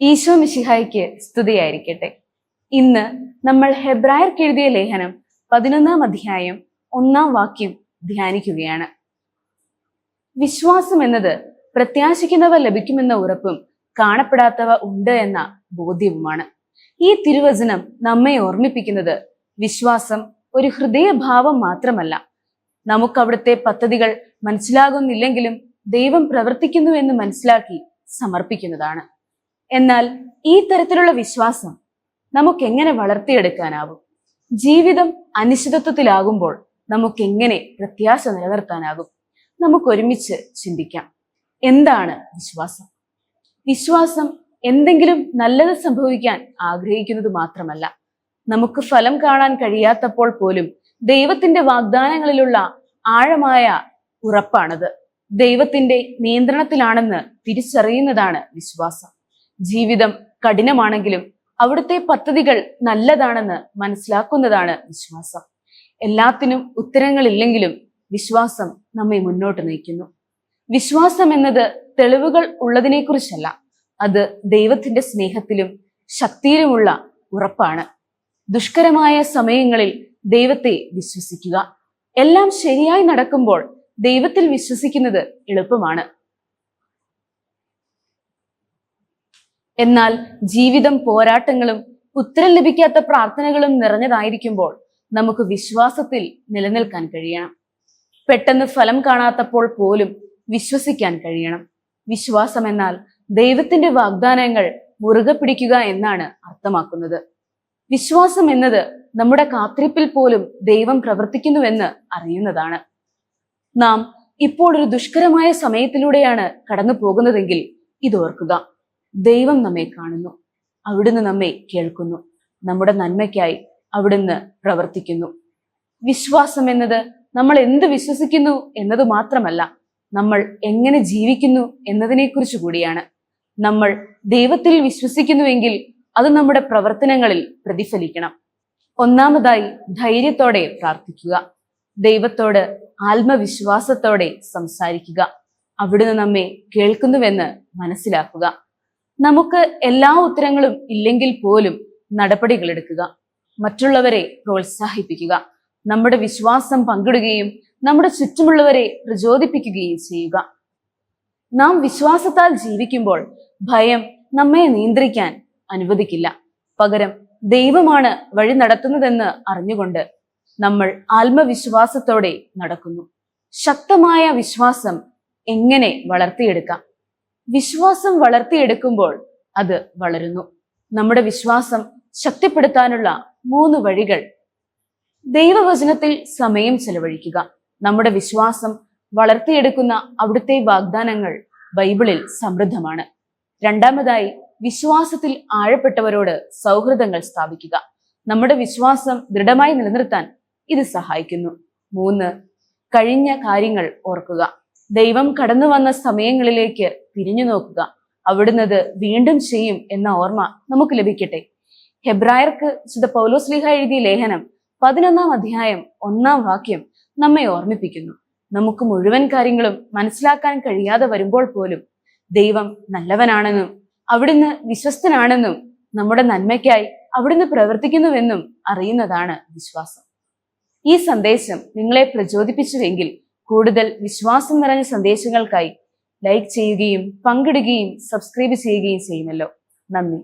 ഈശോ മിശിഹായ്ക്ക് സ്തുതിയായിരിക്കട്ടെ. ഇന്ന് നമ്മൾ ഹെബ്രായർക്ക് എഴുതിയ ലേഖനം പതിനൊന്നാം അധ്യായം ഒന്നാം വാക്യം ധ്യാനിക്കുകയാണ്. വിശ്വാസം എന്നത് പ്രത്യാശിക്കുന്നവ ലഭിക്കുമെന്ന ഉറപ്പും കാണപ്പെടാത്തവ ഉണ്ട് എന്ന ബോധ്യവുമാണ്. ഈ തിരുവചനം നമ്മെ ഓർമ്മിപ്പിക്കുന്നത് വിശ്വാസം ഒരു ഹൃദയഭാവം മാത്രമല്ല. നമുക്ക് അവിടുത്തെ പദ്ധതികൾ മനസ്സിലാകുന്നില്ലെങ്കിലും ദൈവം പ്രവർത്തിക്കുന്നു എന്ന് മനസ്സിലാക്കി സമർപ്പിക്കുന്നതാണ്. എന്നാൽ ഈ തരത്തിലുള്ള വിശ്വാസം നമുക്ക് എങ്ങനെ വളർത്തിയെടുക്കാനാവും? ജീവിതം അനിശ്ചിതത്വത്തിലാകുമ്പോൾ നമുക്ക് എങ്ങനെ പ്രത്യാശ നിലനിർത്താനാകും? നമുക്ക് ഒരുമിച്ച് ചിന്തിക്കാം. എന്താണ് വിശ്വാസം? വിശ്വാസം എന്തെങ്കിലും നല്ലത് സംഭവിക്കാൻ ആഗ്രഹിക്കുന്നത് മാത്രമല്ല നമുക്ക് ഫലം കാണാൻ കഴിയാത്തപ്പോൾ പോലും ദൈവത്തിന്റെ വാഗ്ദാനങ്ങളിലുള്ള ആഴമായ ഉറപ്പാണത്. ദൈവത്തിന്റെ നിയന്ത്രണത്തിലാണെന്ന് തിരിച്ചറിയുന്നതാണ് വിശ്വാസം. ജീവിതം കഠിനമാണെങ്കിലും അവിടുത്തെ പദ്ധതികൾ നല്ലതാണെന്ന് മനസ്സിലാക്കുന്നതാണ് വിശ്വാസം. എല്ലാത്തിനും ഉത്തരങ്ങളില്ലെങ്കിലും വിശ്വാസം നമ്മെ മുന്നോട്ട് നയിക്കുന്നു. വിശ്വാസം എന്നത് തെളിവുകൾ ഉള്ളതിനെക്കുറിച്ചല്ല അത് ദൈവത്തിന്റെ സ്നേഹത്തിലും ശക്തിയിലുമുള്ള ഉറപ്പാണ്. ദുഷ്കരമായ സമയങ്ങളിൽ ദൈവത്തെ വിശ്വസിക്കുക. എല്ലാം ശരിയായി നടക്കുമ്പോൾ ദൈവത്തിൽ വിശ്വസിക്കുന്നത് എളുപ്പമാണ്. എന്നാൽ ജീവിതം പോരാട്ടങ്ങളും ഉത്തരം ലഭിക്കാത്ത പ്രാർത്ഥനകളും നിറഞ്ഞതായിരിക്കുമ്പോൾ നമുക്ക് വിശ്വാസത്തിൽ നിലനിൽക്കാൻ കഴിയണം. പെട്ടെന്ന് ഫലം കാണാത്തപ്പോൾ പോലും വിശ്വസിക്കാൻ കഴിയണം. വിശ്വാസം എന്നാൽ ദൈവത്തിന്റെ വാഗ്ദാനങ്ങൾ മുറുകെ പിടിക്കുക എന്നാണ് അർത്ഥമാക്കുന്നത്. വിശ്വാസം എന്നത് നമ്മുടെ കാത്തിരിപ്പിൽ പോലും ദൈവം പ്രവർത്തിക്കുന്നുവെന്ന് അറിയുന്നതാണ്. നാം ഇപ്പോൾ ഒരു ദുഷ്കരമായ സമയത്തിലൂടെയാണ് കടന്നു പോകുന്നതെങ്കിൽ ഇതോർക്കുക ദൈവം നമ്മെ കാണുന്നു. അവിടുന്ന് നമ്മെ കേൾക്കുന്നു. നമ്മുടെ നന്മയ്ക്കായി അവിടുന്ന് പ്രവർത്തിക്കുന്നു. വിശ്വാസം എന്നത് നമ്മൾ എന്ത് വിശ്വസിക്കുന്നു എന്നത് മാത്രമല്ല നമ്മൾ എങ്ങനെ ജീവിക്കുന്നു എന്നതിനെക്കുറിച്ച് കൂടിയാണ്. നമ്മൾ ദൈവത്തിൽ വിശ്വസിക്കുന്നുവെങ്കിൽ അത് നമ്മുടെ പ്രവർത്തനങ്ങളിൽ പ്രതിഫലിക്കണം. ഒന്നാമതായി ധൈര്യത്തോടെ പ്രാർത്ഥിക്കുക. ദൈവത്തോട് ആത്മവിശ്വാസത്തോടെ സംസാരിക്കുക. അവിടുന്ന് നമ്മെ കേൾക്കുന്നുവെന്ന് മനസ്സിലാക്കുക. നമുക്ക് എല്ലാ ഉത്തരങ്ങളും ഇല്ലെങ്കിൽ പോലും നടപടികൾ എടുക്കുക. മറ്റുള്ളവരെ പ്രോത്സാഹിപ്പിക്കുക. നമ്മുടെ വിശ്വാസം പങ്കിടുകയും നമ്മുടെ ചുറ്റുമുള്ളവരെ പ്രചോദിപ്പിക്കുകയും ചെയ്യുക. നാം വിശ്വാസത്താൽ ജീവിക്കുമ്പോൾ ഭയം നമ്മെ നിയന്ത്രിക്കാൻ അനുവദിക്കില്ല. പകരം ദൈവമാണ് വഴി നടത്തുന്നതെന്ന് അറിഞ്ഞുകൊണ്ട് നമ്മൾ ആത്മവിശ്വാസത്തോടെ നടക്കുന്നു. ശക്തമായ വിശ്വാസം എങ്ങനെ വളർത്തിയെടുക്കാം? വിശ്വാസം വളർത്തിയെടുക്കുമ്പോൾ അത് വളരുന്നു. നമ്മുടെ വിശ്വാസം ശക്തിപ്പെടുത്താനുള്ള മൂന്ന് വഴികൾ. ദൈവവചനത്തിൽ സമയം ചെലവഴിക്കുക. നമ്മുടെ വിശ്വാസം വളർത്തിയെടുക്കുന്ന അവിടുത്തെ വാഗ്ദാനങ്ങൾ ബൈബിളിൽ സമൃദ്ധമാണ്. രണ്ടാമതായി വിശ്വാസത്തിൽ ആഴപ്പെട്ടവരോട് സൗഹൃദങ്ങൾ സ്ഥാപിക്കുക. നമ്മുടെ വിശ്വാസം ദൃഢമായി നിലനിർത്താൻ ഇത് സഹായിക്കുന്നു. മൂന്ന് കഴിഞ്ഞ കാര്യങ്ങൾ ഓർക്കുക. ദൈവം കടന്നു വന്ന സമയങ്ങളിലേക്ക് തിരിഞ്ഞു നോക്കുക. അവിടുന്നത് വീണ്ടും ചെയ്യും എന്ന ഓർമ്മ നമുക്ക് ലഭിക്കട്ടെ. ഹെബ്രായർക്ക് വിശുദ്ധ പൗലോസ്ലിഹ എഴുതിയ ലേഖനം പതിനൊന്നാം അധ്യായം ഒന്നാം വാക്യം നമ്മെ ഓർമ്മിപ്പിക്കുന്നു. നമുക്ക് മുഴുവൻ കാര്യങ്ങളും മനസ്സിലാക്കാൻ കഴിയാതെ വരുമ്പോൾ പോലും ദൈവം നല്ലവനാണെന്നും അവിടുന്ന് വിശ്വസ്തനാണെന്നും നമ്മുടെ നന്മയ്ക്കായി അവിടുന്ന് പ്രവർത്തിക്കുന്നുവെന്നും അറിയുന്നതാണ് വിശ്വാസം. ഈ സന്ദേശം നിങ്ങളെ പ്രചോദിപ്പിച്ചുവെങ്കിൽ കൂടുതൽ വിശ്വാസം നിറഞ്ഞ സന്ദേശങ്ങൾക്കായി ലൈക്ക് ചെയ്യുകയും പങ്കിടുകയും സബ്സ്ക്രൈബ് ചെയ്യുകയും ചെയ്യുമല്ലോ. നന്ദി.